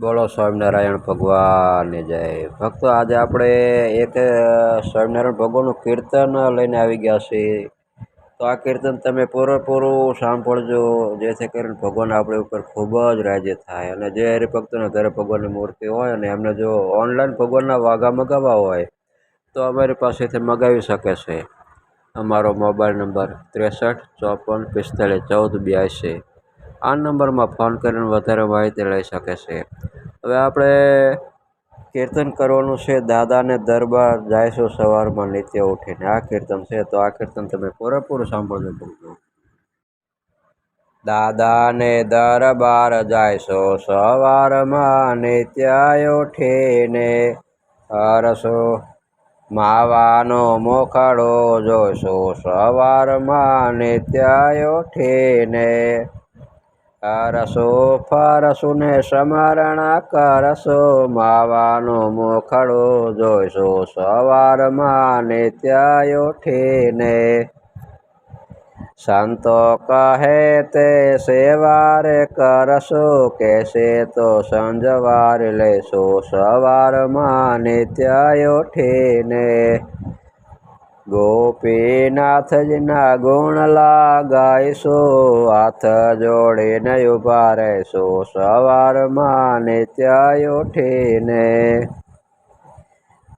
બોલો, સ્વામિનારાયણ ભગવાનની જય. ભક્તો, આજે આપણે એક સ્વામિનારાયણ ભગવાનનું કીર્તન લઈને આવી ગયા છીએ. તો આ કીર્તન તમે પૂરેપૂરું સાંભળજો, જેથી કરીને ભગવાન આપણી ઉપર ખૂબ જ રાજી થાય. અને જે હરિભક્તોના ઘરે ભગવાનની મૂર્તિ હોય અને એમને જો ઓનલાઈન ભગવાનના વાઘા મગાવવા હોય, તો અમારી પાસેથી મગાવી શકે છે. અમારો મોબાઈલ નંબર ત્રેસઠ ચોપન પિસ્તાલીસ ચૌદ બ્યાસી. આ નંબરમાં ફોન કરીને વધારે માહિતી લઈ શકે છે. હવે આપણે કીર્તન કરવાનું છે. દાદાને દરબાર જાયશું સવારમાં નિત્ય ઉઠીને. આ કીર્તન છે. તો આ કીર્તન તમે પૂરેપૂરું સાંભળજો. ભક્તો દાદાને દરબાર જાયશો સવારમાં નિત્ય ઉઠીને. હરસો માવાનો મોખાડો જોશો સવારમાં નિત્ય ઉઠીને. હરસો ફરસુ ને સ્મરણ કરશો, માવાનો મોખડો જોઈશો, સવારમાં નિત્ય ઉઠીને. સંતો કહે, તે સેવારે કરશો કેશે તો સંજવાર લેશો, સવારમાં નિત્ય ઉઠીને. ગોપીનાથજીના ગુણ લાગાઈશો, હાથ જોડીને ઊભા રહેશો સવારમાં નિત્ય ઉઠીને.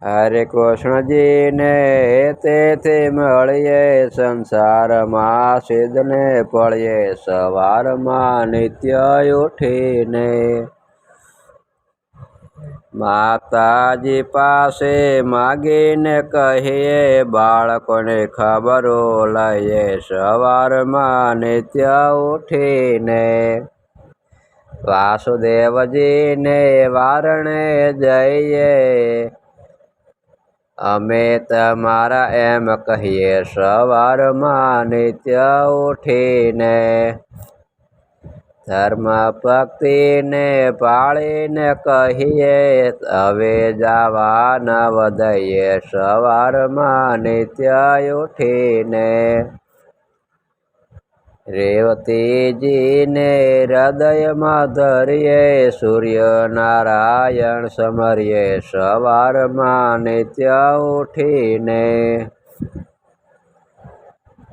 હરે કૃષ્ણજીને તેથી મળીએ, સંસારમાં સિદ્ધને પળીએ, સવારમાં નિત્ય ઉઠીને. માતાજી પાસે માગીને કહીએ, બાળકોને ખબરો લઈએ સવારમાં નિત્ય ઉઠીને. વાસુદેવજીને વારણે જઈએ. અમે તમારા એમ કહીએ, સવારમાં નિત્ય ઉઠીને. ધર્મ ભક્તિને પાળીને કહીએ, હવે જવા નવદયે સવારમાં નિત્ય ઉઠીને. રેવતીજીને હૃદયમાં ધરીએ, સૂર્યનારાયણ સમરીએ સવારમાં નિત્ય ઉઠીને.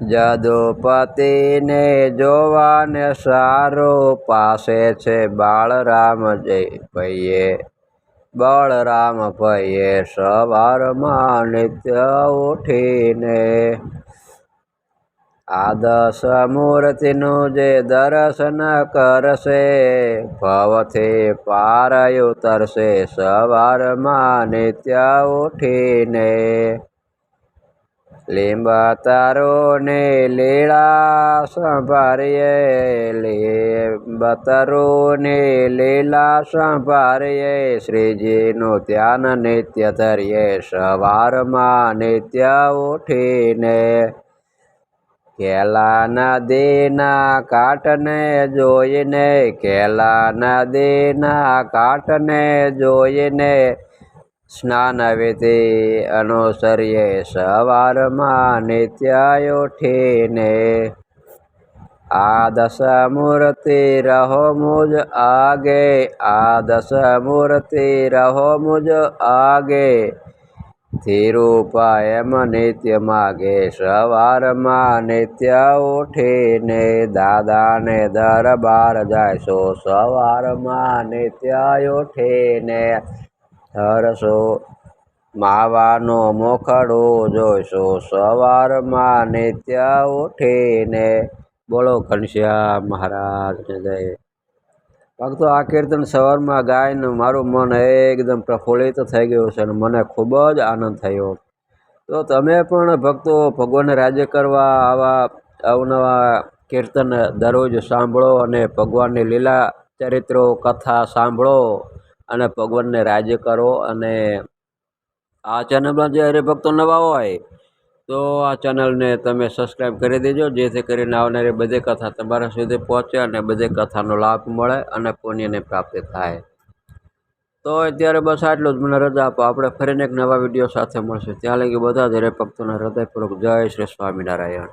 જદુપતિને જોવાને સારો પાસે છે બાળરામ જય ભઈએ. બળરામ ભૈયે સવારમાં નિત્ય ઉઠીને. આદર્શ મૂર્તિનું જે દર્શન કરશે, ભવથી પાર ઉતરશે સવારમાં નિત્ય ઉઠીને. લીંબતરોને લીલા સંભારીએ, લીંબતરોને લીલા સંભારીએ, શ્રીજીનું ધ્યાન નિત્ય ધરીએ, સવારમાં નિત્ય ઉઠીને કેલા નદીના કાટને જોઈને, કેલા નદીના કાટને જોઈને સ્નાન વિધિ અનુસરીએ, સવારમાં નિત્ય ઉઠીને આ દશ મૂર્તિ રહો મુજ આગે આ દશ મૂર્તિ રહો મુજ આગે. ધીરુપા નિત્ય માગે, સવારમાં નિત્ય ઉઠીને દાદાને દરબાર જાય. સો સવારમાં નિત્ય ઉઠીને હરશો માવાનો મોખડો જોઈશો. સવારમાં નિત્ય ઉઠીને બોલો, ઘનશ્યામ મહારાજને જય. ભક્તો, આ કીર્તન સવારમાં ગાઈને મારું મન એકદમ પ્રફુલ્લિત થઈ ગયું છે અને મને ખૂબ જ આનંદ થયો. તો તમે પણ ભક્તો ભગવાનને રાજ્ય કરવા આવા અવનવા કીર્તન દરરોજ સાંભળો અને ભગવાનની લીલા ચરિત્રો, કથા સાંભળો. અને ભગવાનને રાજ્ય કરો અને આ ચેનલમાં જે હરિભક્તો નવા હોય, તો આ ચેનલને તમે સબસ્ક્રાઈબ કરી દેજો, જેથી કરીને આવનારી બધી કથા તમારા સુધી પહોંચે અને બધી કથાનો લાભ મળે અને પુણ્યની પ્રાપ્તિ થાય. તો અત્યારે બસ આટલું જ. મને રજા આપો. આપણે ફરીને એક નવા વીડિયો સાથે મળશે. ત્યાં લગી બધા જ હરિભક્તોને હૃદયપૂર્વક જય શ્રી સ્વામિનારાયણ.